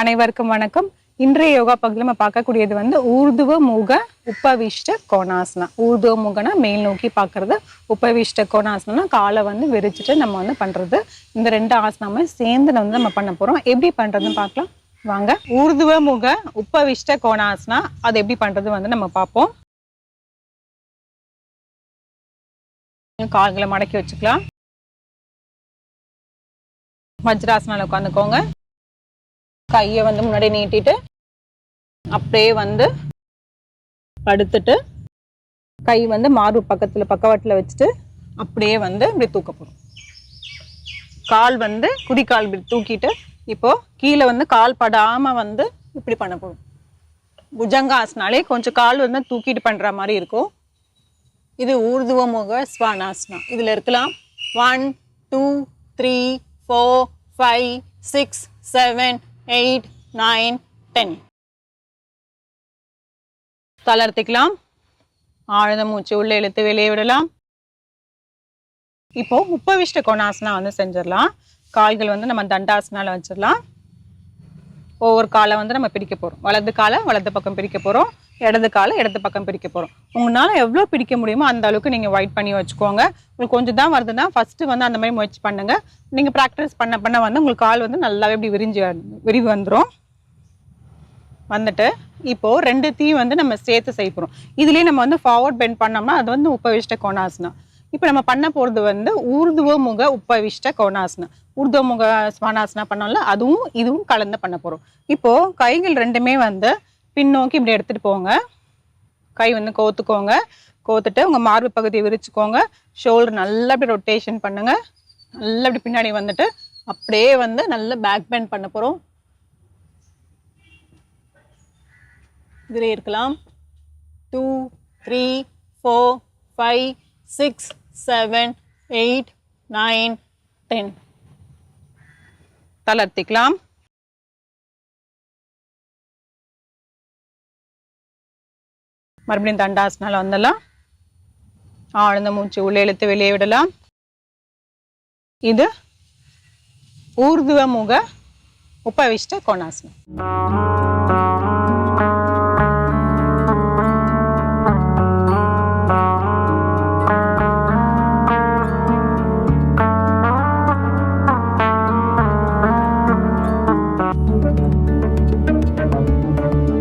அனைவருக்கும் வணக்கம். இன்றைய யோகா பகுதியில் நம்ம பார்க்கக்கூடியது வந்து ஊர்துவ முக உப்பவிஷ்ட கோணாசனா. ஊர்துவ முகனா மேல் நோக்கி பார்க்கறது உப்பவிஷ்ட கோணாசனா. காலை வந்து விரிச்சிட்டு நம்ம வந்து பண்றது. இந்த ரெண்டு ஆசனமே சேர்ந்து வந்து நம்ம பண்ண போறோம். எப்படி பண்றதுன்னு பார்க்கலாம். வாங்க. ஊர்துவ முக உப்பவிஷ்ட கோணாசனா. அது எப்படி பண்றது வந்து நம்ம பார்ப்போம். கால்களை மடக்கி வச்சுக்கலாம். வஜ்ராசனால உட்காந்துக்கோங்க. கையை வந்து முன்னாடி நீட்டிட்டு அப்படியே வந்து படுத்துட்டு கை வந்து மார்பு பக்கத்தில் பக்கவாட்டில் வச்சுட்டு அப்படியே வந்து இப்படி தூக்க போகிறோம் கால் வந்து குதிக்கால் இப்படி தூக்கிட்டு இப்போ கீழே வந்து கால் படாமல் வந்து இப்படி பண்ண போகிறோம் புஜங்காசனாலே கொஞ்சம் கால் வந்து தூக்கிட்டு பண்ணுற மாதிரி இருக்கும். இது ஊர்துவ முக ஸ்வானாசனா. இதில் இருக்கலாம். One two three four five six seven eight nine ten. தளர்த்திக்கலாம். ஆழ்ந்த மூச்சு உள்ள இழுத்து வெளியே விடலாம். இப்போ உப்பவிஷ்ட கோணாசனா வந்து செஞ்சிடலாம். கால்கள் வந்து நம்ம தண்டாசனால வச்சிடலாம். ஒவ்வொரு காலை வந்து நம்ம பிரிக்க போகிறோம் வலது காலை வலது பக்கம் பிரிக்க போகிறோம் இடது காலை இடது பக்கம் பிரிக்க போகிறோம் உங்களால் எவ்வளோ பிடிக்க முடியுமோ அந்த அளவுக்கு நீங்கள் ஒயிட் பண்ணி வச்சுக்கோங்க. உங்களுக்கு கொஞ்சம் தான் வருதுன்னா ஃபஸ்ட்டு வந்து அந்த மாதிரி முயற்சி பண்ணுங்கள் நீங்கள் ப்ராக்டிஸ் பண்ண பண்ண வந்து உங்களுக்கு கால் வந்து நல்லாவே இப்படி விரிஞ்சு விரிவு வந்துடும் வந்துட்டு இப்போது ரெண்டு தீ வந்து நம்ம சேர்த்து செய்ய போகிறோம் இதுலேயே நம்ம வந்து ஃபார்வர்ட் பெண்ட் பண்ணோம்னா அது வந்து உப்பவிஷ்ட கோணாசனம். இப்போ நம்ம பண்ண போகிறது வந்து ஊர்துவ முக உப்பவிஷ்ட கோணாசனா. ஊர்துவ முக ஸ்மானாசனா பண்ணோம்ல அதுவும் இதுவும் கலந்து பண்ண போகிறோம் இப்போது கைகள் ரெண்டுமே வந்து பின்னோக்கி இப்படி எடுத்துகிட்டு போங்க. கை வந்து கோத்துக்கோங்க. கோத்துட்டு உங்கள் மார்பு பகுதியை விரிச்சுக்கோங்க. ஷோல்டர் நல்லா அப்படி ரொட்டேஷன் பண்ணுங்க. நல்லா அப்படி பின்னாடி வந்துட்டு அப்படியே வந்து நல்ல பேக் பெண்ட் பண்ண போகிறோம் இதில் இருக்கலாம். Two three four five six seven eight nine ten தளர்த்திக்கலாம். மறுபடியும் தண்டாசனால வந்துடலாம். ஆழ்ந்த மூச்சு உள்ளே இழுத்து வெளியே விடலாம். இது ஊர்துவ முக உபவிஷ்ட கோணாசனம். Thank you.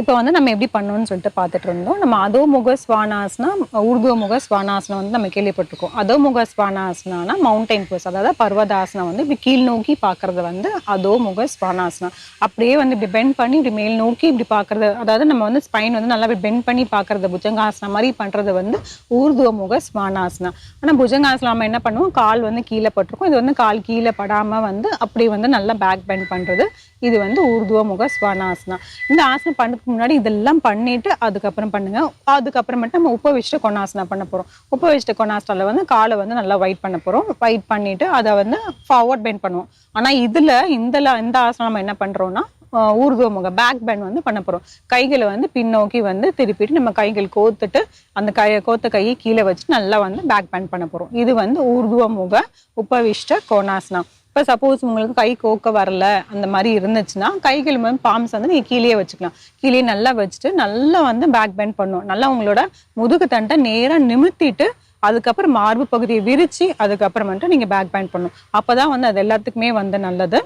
இப்போ வந்து நம்ம எப்படி பண்ணணும்னு சொல்லிட்டு பார்த்துட்டு இருந்தோம். நம்ம அதோ முக ஸ்வானாசனா ஊர்துவ முக ஸ்வானாசனம் வந்து நம்ம கேள்விப்பட்டிருக்கோம். அதோ முக ஸ்வானாசனானா மவுண்டைன் போஸ் அதாவது பர்வதாசனம் வந்து இப்படி கீழ் நோக்கி பார்க்கறது வந்து அதோ முக ஸ்வானாசனம். அப்படியே வந்து இப்படி பெண்ட் பண்ணி இப்படி மேல் நோக்கி இப்படி பார்க்கறது அதாவது நம்ம வந்து ஸ்பைன் வந்து நல்லா இப்படி பெண்ட் பண்ணி பார்க்கறது புஜங்காசனம் மாதிரி பண்றது வந்து ஊர்துவ முக ஸ்வானாசனம். ஆனால் புஜங்காசனம் நம்ம என்ன பண்ணுவோம்? கால் வந்து கீழே பட்டிருக்கும். இது வந்து கால் கீழே படாமல் வந்து அப்படியே வந்து நல்லா பேக் பெண்ட் பண்ணுறது இது வந்து ஊர்துவ முக ஸ்வானாசனா இந்த ஆசனம் பண்ணுறதுக்கு முன்னாடி இதெல்லாம் பண்ணிட்டு அதுக்கப்புறம் பண்ணுங்க. அதுக்கப்புறமேட்டு நம்ம உபவிஷ்ட கொணாசனா பண்ண போறோம். உபவிஷ்ட கொணாசனால வந்து காலை வந்து நல்லா வைட் பண்ண போறோம். வைட் பண்ணிட்டு அதை வந்து ஃபார்வர்ட் பெண்ட் பண்ணுவோம். ஆனா இதுல இந்த இந்த ஆசனம் நம்ம என்ன பண்றோம்னா ஆஹ் ஊர்துவ பேக் பெண்ட் வந்து பண்ண போறோம். கைகளை வந்து பின்னோக்கி வந்து திருப்பிட்டு நம்ம கைகள் கோத்துட்டு அந்த கை கோத்த கையை கீழே வச்சு நல்லா வந்து பேக் பெண்ட் பண்ண போறோம். இது வந்து ஊர்துவ முக உபவிஷ்ட கோணாசனம் இப்போ சப்போஸ் உங்களுக்கு கை கோக்க வரல அந்த மாதிரி இருந்துச்சுன்னா கைகள் வந்து பாம்ஸ் வந்து நீங்கள் கீழே வச்சுக்கலாம். கீழே நல்லா வச்சுட்டு நல்லா வந்து பேக் பெண்ட் பண்ணும். நல்லா உங்களோட முதுகு தண்டை நேராக நிமித்திட்டு அதுக்கப்புறம் மார்பு பகுதியை விரித்து அதுக்கப்புறம் வந்துட்டு நீங்கள் பேக் பெண்ட் பண்ணணும் அப்பதான் வந்து அது எல்லாத்துக்குமே வந்து நல்லது.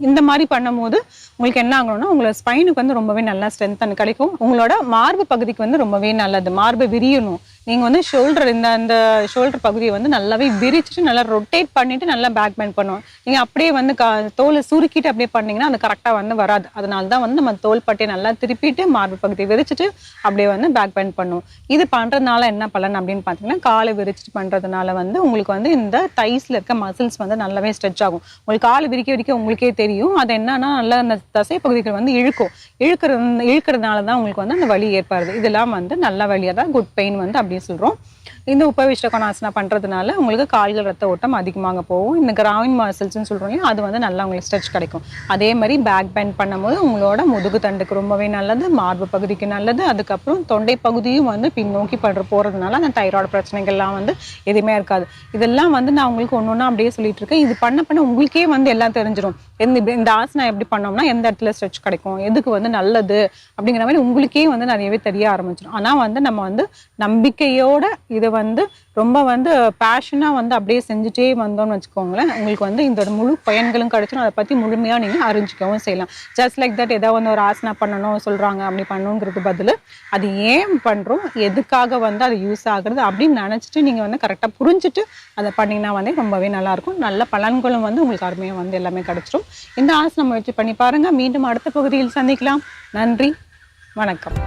இந்த மாதிரி பண்ணும்போது உங்களுக்கு என்ன ஆகணும்னா உங்களோட ஸ்பைனுக்கு வந்து ரொம்பவே நல்லா ஸ்ட்ரென்த் கிடைக்கும் உங்களோட மார்பு பகுதிக்கு வந்து ரொம்பவே நல்லது. மார்பு விரியணும். நீங்க வந்து ஷோல்டர் இந்த அந்த ஷோல்டர் பகுதியை வந்து நல்லாவே விரிச்சிட்டு நல்லா ரொட்டேட் பண்ணிட்டு நல்லா பேக் பெண்ட் பண்ணுவோம் நீங்க அப்படியே வந்து க- தோலை சுருக்கிட்டு அப்படியே பண்ணீங்கன்னா அது கரெக்டா வந்து வராது. அதனால தான் வந்து நம்ம தோல் பட்டியை நல்லா திருப்பிட்டு மார்பு பகுதியை விரிச்சிட்டு அப்படியே வந்து பேக் பெண்ட் பண்ணுவோம் இது பண்றதுனால என்ன பலன் அப்படின்னு பார்த்தீங்கன்னா காலை விரிச்சிட்டு பண்றதுனால வந்து உங்களுக்கு வந்து இந்த தைஸில் இருக்க மசில்ஸ் வந்து நல்லாவே ஸ்ட்ரெச் ஆகும். உங்களுக்கு காலை விரிக்க விரிக்க உங்களுக்கே தெரியும். அது என்னன்னா நல்லா அந்த தசை பகுதிகள் வந்து இழுக்கும். இழுக்கிறது இழுக்கிறதுனால தான் உங்களுக்கு வந்து அந்த வலி ஏற்படுது. இதெல்லாம் வந்து நல்ல வழியாக தான் குட் பெயின் வந்து அப்படின்னு சொல்றோம். இந்த உபவிஷ்ட பண்ணுறதுனால உங்களுக்கு கால்கள் ரத்த ஓட்டம் அதிகமாக போகும். இந்த கிராவின் மசில்ஸ்னு சொல்கிறோம் அது வந்து நல்லா உங்களுக்கு ஸ்ட்ரெச் கிடைக்கும். அதே மாதிரி பேக் பெண்ட் பண்ணும்போது உங்களோட முதுகு தண்டுக்கு ரொம்பவே நல்லது மார்பு பகுதிக்கு நல்லது. அதுக்கப்புறம் தொண்டை பகுதியும் வந்து பின்னோக்கி படுற போகிறதுனால அந்த தைராய்டு பிரச்சனைகள்லாம் வந்து எதுவுமே இருக்காது. இதெல்லாம் வந்து நான் உங்களுக்கு ஒன்று ஒன்றா அப்படியே சொல்லிட்டு இருக்கேன். இது பண்ண பண்ண உங்களுக்கே வந்து எல்லாம் தெரிஞ்சிடும் எந்த இந்த ஆசனா எப்படி பண்ணோம்னா எந்த இடத்துல ஸ்ட்ரெச் கிடைக்கும் எதுக்கு வந்து நல்லது அப்படிங்கிற மாதிரி உங்களுக்கே வந்து நிறையவே தெரிய ஆரம்பிச்சிடும் ஆனால் வந்து நம்ம வந்து நம்பிக்கையோட இதை வந்து ரொம்ப வந்து பேஷனாக வந்து அப்படியே செஞ்சுட்டே வந்தோம்னு வச்சுக்கோங்களேன். உங்களுக்கு வந்து இந்த முழு பயன்களும் கிடைச்சிடும். அதை பற்றி முழுமையாக நீங்கள் அறிஞ்சிக்கவும் செய்யலாம். ஜஸ்ட் லைக் தட் ஏதாவது வந்து ஒரு ஆசனா பண்ணணும் சொல்கிறாங்க அப்படி பண்ணணுங்கிறது பதில். அது ஏன் பண்ணுறோம் எதுக்காக வந்து அது யூஸ் ஆகுறது? அப்படின்னு நினச்சிட்டு நீங்கள் வந்து கரெக்டாக புரிஞ்சுட்டு அதை பண்ணிங்கன்னா வந்து ரொம்பவே நல்லாயிருக்கும். நல்ல பலன்களும் வந்து உங்களுக்கு அருமையாக வந்து எல்லாமே கிடச்சிரும் இந்த ஆசனம் முயற்சி பண்ணி பாருங்கள் மீண்டும் அடுத்த பகுதியில் சந்திக்கலாம். நன்றி. வணக்கம்.